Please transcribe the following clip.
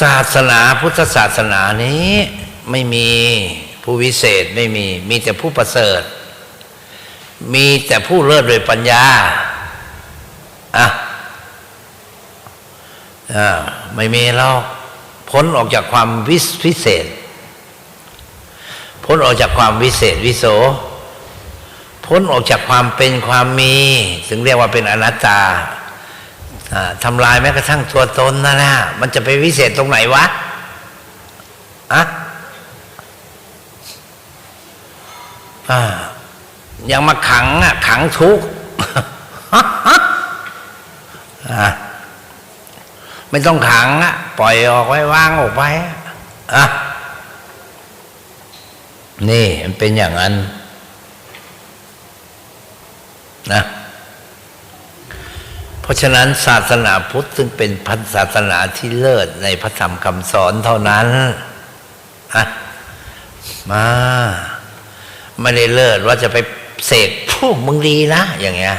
ศาสนาพุทธศาสนานี้ไม่มีผู้วิเศษไม่มี มีแต่ผู้ประเสริฐ มีแต่ผู้เลิศโดยปัญญาอะอ่าไม่มีเราพ้นออกจากความวิสวิเศษ พ้นออกจากความวิเศษวิโส พ้นออกจากความเป็นความมี ถึงเรียกว่าเป็นอนัตตา ทำลายแม้กระทั่งตัวตนนั่นแหละมันจะไปวิเศษตรงไหนวะอะอ่ายังมาขังอะขังทุกข์ไม่ต้องขังอะปล่อยออกไว้วางออกไปอะนี่มันเป็นอย่างนั้นนะ ราะฉะนั้นศาสนาพุทธซึ่งเป็นพันศาสนาที่เลิศในพระธรรมคำสอนเท่านั้นอะมาไม่ได้เลิศว่าจะไปเสกพวกมึงดีนะ อย่างเงี้ย